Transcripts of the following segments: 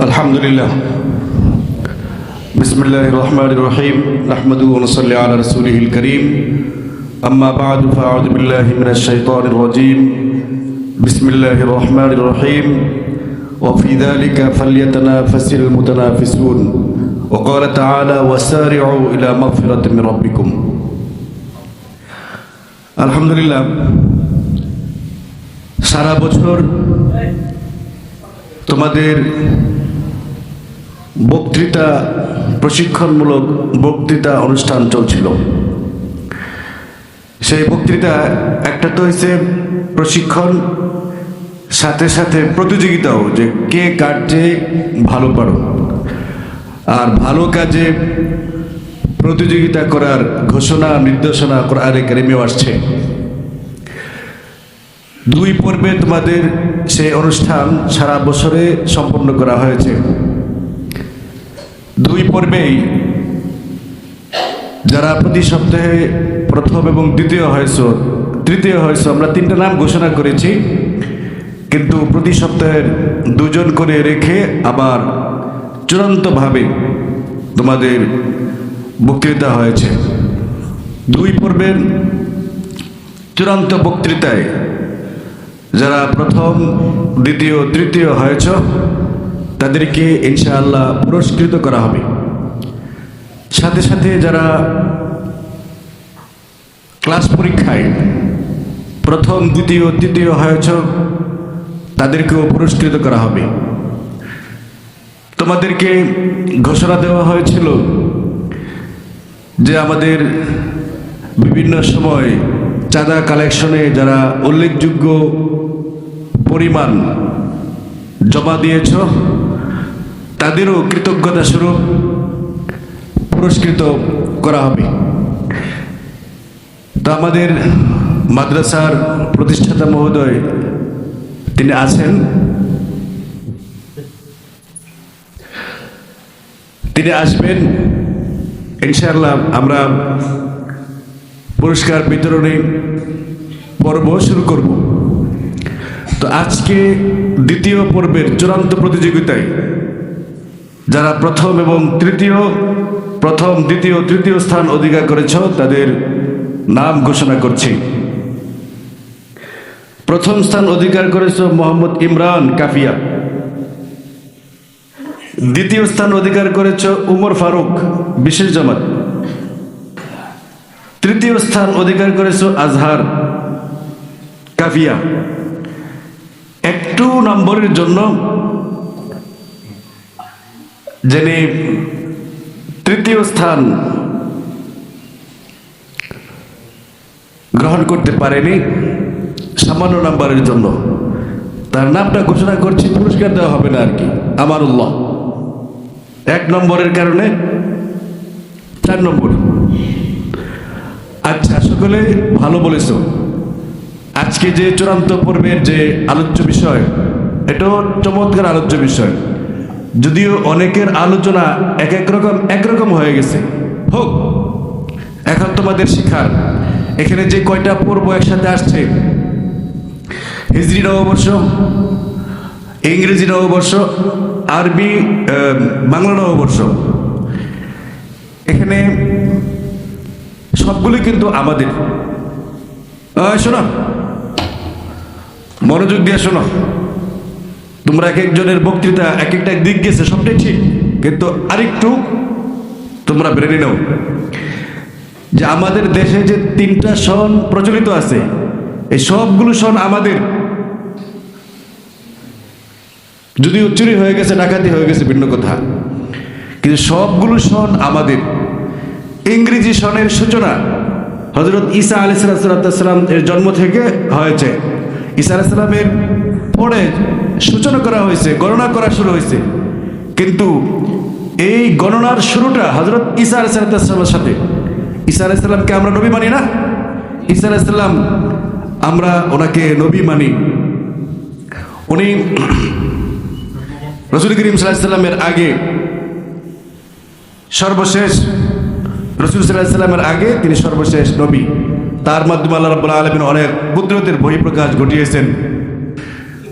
الحمد لله بسم الله الرحمن الرحيم نحمده ونصلي على رسوله الكريم أما بعد فأعوذ بالله من الشيطان الرجيم بسم الله الرحمن الرحيم وفي ذلك فليتنافس المتنافسون وقال تعالى وسارعوا إلى مغفرة من ربكم الحمد لله সারা বছর তোমাদের বক্তৃতা, প্রশিক্ষণমূলক বক্তৃতা অনুষ্ঠান চলছিল। সেই বক্তৃতা একটা তো হয়েছে প্রশিক্ষণ, সাথে সাথে প্রতিযোগিতাও যে কে কাজে ভালো পারো। আর ভালো কাজে প্রতিযোগিতা করার ঘোষণা, নির্দেশনা কোরআনে কারিমেও আসছে। দুই পর্বে তোমাদের সেই অনুষ্ঠান সারা বছরে সম্পন্ন করা হয়েছে। দুই পর্বেই যারা প্রতি সপ্তাহে প্রথম এবং দ্বিতীয় হয়েছ তৃতীয় হয়েছ আমরা তিনটা নাম ঘোষণা করেছি। কিন্তু প্রতি সপ্তাহের দুজন করে রেখে আবার চূড়ান্তভাবে তোমাদের বক্তৃতা হয়েছে। দুই পর্বের চূড়ান্ত বক্তৃতায় যারা প্রথম, দ্বিতীয়, তৃতীয় হয়েছ তাদেরকে ইনশাআল্লাহ পুরস্কৃত করা হবে। সাথে সাথে যারা ক্লাস পরীক্ষায় প্রথম, দ্বিতীয়, তৃতীয় হয়েছ তাদেরকেও পুরস্কৃত করা হবে। তোমাদেরকে ঘোষণা দেওয়া হয়েছিল যে আমাদের বিভিন্ন সময় চাঁদা কালেকশনে যারা উল্লেখযোগ্য পরিমাণ জমা দিয়েছ তাদেরও কৃতজ্ঞতা স্বরূপ পুরস্কৃত করা হবে। তো আমাদের মাদ্রাসার প্রতিষ্ঠাতা মহোদয় তিনি আছেন। তিনি আসবেন। ইনশাআল্লাহ আমরা পুরস্কার বিতরণী পর্ব শুরু করব। তো আজকে দ্বিতীয় পর্বের চূড়ান্ত প্রতিযোগিতায় যারা প্রথম এবং তৃতীয়, প্রথম, দ্বিতীয়, তৃতীয় স্থান অধিকার করেছ, তাদের নাম ঘোষণা করছি। প্রথম স্থান অধিকার করেছ মোহাম্মদ ইমরান কাফিয়া। দ্বিতীয় স্থান অধিকার করেছ উমর ফারুক, বিশেষ জামাত। তৃতীয় স্থান অধিকার করেছ আজহার কাফিয়া। একটু নম্বরের জন্য যিনি তৃতীয় স্থান গ্রহণ করতে পারেনি, সামান্য নাম্বারের জন্য। তার নামটা ঘোষণা করছি, পুরস্কার দেওয়া হবে না আর কি। আমার উল্লাহ এক নম্বরের কারণে, চার নম্বর। আচ্ছা সকলে ভালো বলেছ। আজকে যে চূড়ান্ত পর্বের যে আলোচ্য বিষয়, এটাও চমৎকার আলোচ্য বিষয়। যদিও অনেকের আলোচনা এক এক রকম একরকম হয়ে গেছে। হোক, এখন তোমাদের শিখার। এখানে যে কয়টা পর্ব একসাথে আসছে? হিজড়ি নববর্ষ, ইংরেজি নববর্ষ, আরবি বাংলা নববর্ষ। এখানে সবগুলি কিন্তু আমাদের। শোনো। মনোযোগ দিয়ে শোনো। তোমরা এক একজনের বক্তৃতা, এক একটা দিক গেছে, সবটাই ঠিক। কিন্তু আরেকটু তোমরা বেড়ে নাও যে আমাদের দেশে যে তিনটা সন প্রচলিত আছে, এই সবগুলো সন আমাদের। যদিও চুরি হয়ে গেছে, ডাকাতি হয়ে গেছে, ভিন্ন কথা। কিন্তু সবগুলো সন আমাদের। ইংরেজি সনের সূচনা হজরত ঈসা আলি সাল্লাম এর জন্ম থেকে হয়েছে। ঈসা আলাইসাল্লামের পরে সূচনা করা হয়েছে, গণনা করা শুরু হয়েছে। কিন্তু এই গণনার শুরুটা হজরত ঈসা আলি সাথে। ঈসা আলাইসাল্লামকে আমরা নবী মানি না। ঈসা আলাইসাল্লাম আমরা ওনাকে নবী মানি। উনি রসুল করিম সাল্লামের আগে সর্বশেষ, রসুল সাল্লামের আগে তিনি সর্বশেষ নবী। তার মাধ্যমে আল্লাহ রাব্বুল আলমিন অনেক কুদরতের বহিঃপ্রকাশ ঘটিয়েছেন।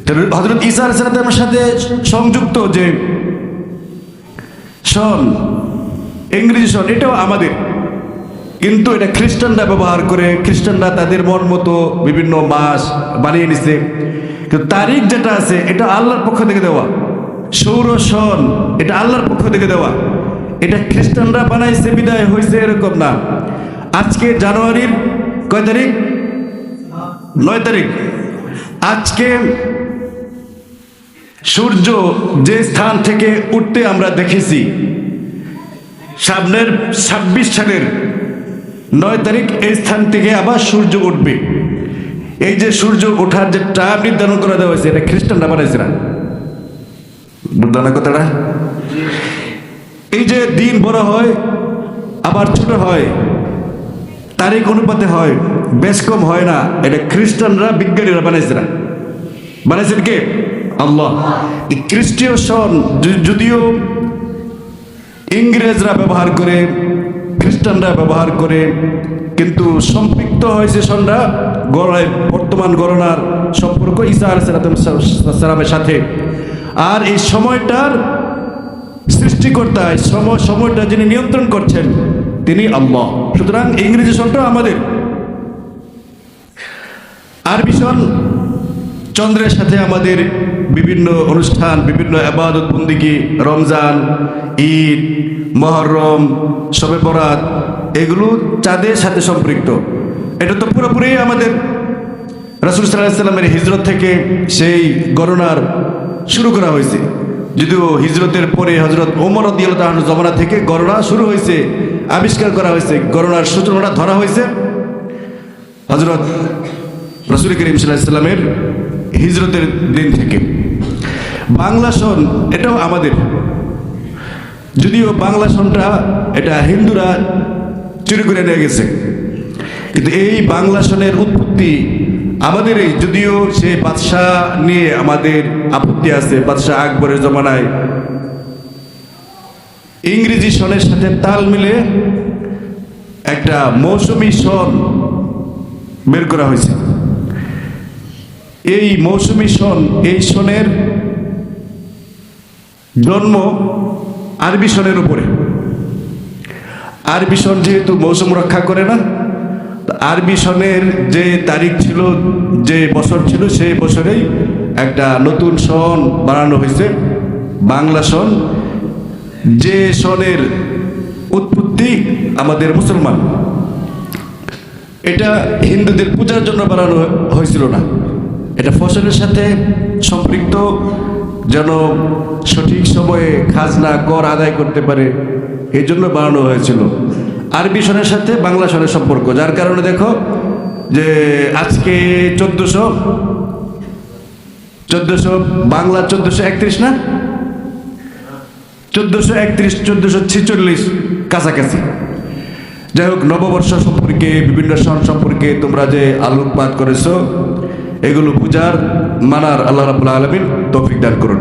হজরত ঈসা আলাইসালামের সাথে সংযুক্ত যে সন ইংরেজি সন এটাও আমাদের। কিন্তু এটা খ্রিস্টানরা ব্যবহার করে, খ্রিস্টানরা তাদের মন মতো বিভিন্ন মাস বানিয়ে নিছে। কিন্তু তারিখ যেটা আছে, এটা আল্লাহর পক্ষ থেকে দেওয়া। সৌর সন এটা আল্লাহর পক্ষ থেকে দেওয়া। এটা খ্রিস্টানরা বানাইছে, বিদায় হয়েছে এরকম না। আজকে জানুয়ারির কয় তারিখ? নয় তারিখ। আজকে সূর্য যে স্থান থেকে উঠতে আমরা দেখেছি, সামনের ছাব্বিশ সালের নয় তারিখ এই স্থান থেকে আবার সূর্য উঠবে। এই যে সূর্য ওঠার যে টাইম নির্ধারণ করা দেওয়া হয়েছে, এটা খ্রিস্টানরা বানাইছে না? বুঝলেন না কথাটা? এই যে দিন বড় হয়, আবার ছোট হয়, তারিখ অনুপাতে হয়, বেশ কম হয় না, এটা খ্রিস্টানরা, বিজ্ঞানীরা বানাইছে না। বানাইছেন কে? আল্লাহ। খ্রিস্টীয় সন যদিও ইংরেজরা ব্যবহার করে, খ্রিস্টানরা ব্যবহার করে, কিন্তু সম্পৃক্ত হয়েছে সনরা গড়ায়, বর্তমান গণনার সম্পর্ক ঈসা আলাইসালামের সাথে। আর এই সময়টার সৃষ্টিকর্তা সময় সময়টা যিনি নিয়ন্ত্রণ করছেন, তিনি আল্লাহ। সুতরাং ইংরেজি সনটা আমাদের। আরবি সন চন্দ্রের সাথে আমাদের বিভিন্ন অনুষ্ঠান, বিভিন্ন আবাদত বন্দিগি, রমজান, ঈদ, মহরম, শবে বরাত, এগুলো চাঁদের সাথে সম্পৃক্ত। এটা তো পুরোপুরি আমাদের রাসুল সাল্লাহ সাল্লামের হিজরত থেকে সেই গণনার শুরু করা হয়েছে। যদিও হিজরতের পরে হজরত ওমর দিয়ালতাহন জমানা থেকে গণনা শুরু হয়েছে, আবিষ্কার করা হয়েছে, গণনার সূচনাটা ধরা হয়েছে। হজরত রসুল করিম সাল্লাহ সাল্লামের হিজরতের দিন থেকে। বাংলা সন এটাও আমাদের। যদিও বাংলা সনটা এটা হিন্দুরা চুরি করে নিয়ে গেছে। কিন্তু এই বাংলা সনের উৎপত্তি আমাদের এই যদিও সে বাদশাহ নিয়ে আমাদের আপত্তি আছে, বাদশাহ আকবরের জমানায়। ইংরেজি সনের সাথে তাল মিলে একটা মৌসুমী সন বের করা হয়েছে। এই মৌসুমী সন এই সনের জন্ম আরবি সনের উপরে। আরবি সন যেহেতু মৌসুম রক্ষা করে না আরবি সনের যে তারিখ ছিল, যে বছর ছিল, সেই বছরেই একটা নতুন সন বানানো হয়েছে, বাংলা সন। যে সনের উৎপত্তি আমাদের মুসলমান। এটা হিন্দুদের পূজার জন্য বানানো হয়েছিল না। এটা ফসলের সাথে সম্পৃক্ত যেন সঠিক সময়ে খাজনা কর আদায় করতে পারে, এই জন্য বানানো হয়েছিল। আরবি সনের সাথে বাংলা সনের সম্পর্ক, যার কারণে দেখো যে আজকে চোদ্দোশো চোদ্দোশো, বাংলা চোদ্দোশো একত্রিশ না? চোদ্দোশো একত্রিশ, চোদ্দোশো ছেচল্লিশ কাছাকাছি। যাই হোক, নববর্ষ সম্পর্কে, বিভিন্ন সন সম্পর্কে তোমরা যে আলোকপাত করেছ, এগুলো পূজার মানার আল্লাহ রাবুল আলমিন তৌফিক দান করুন।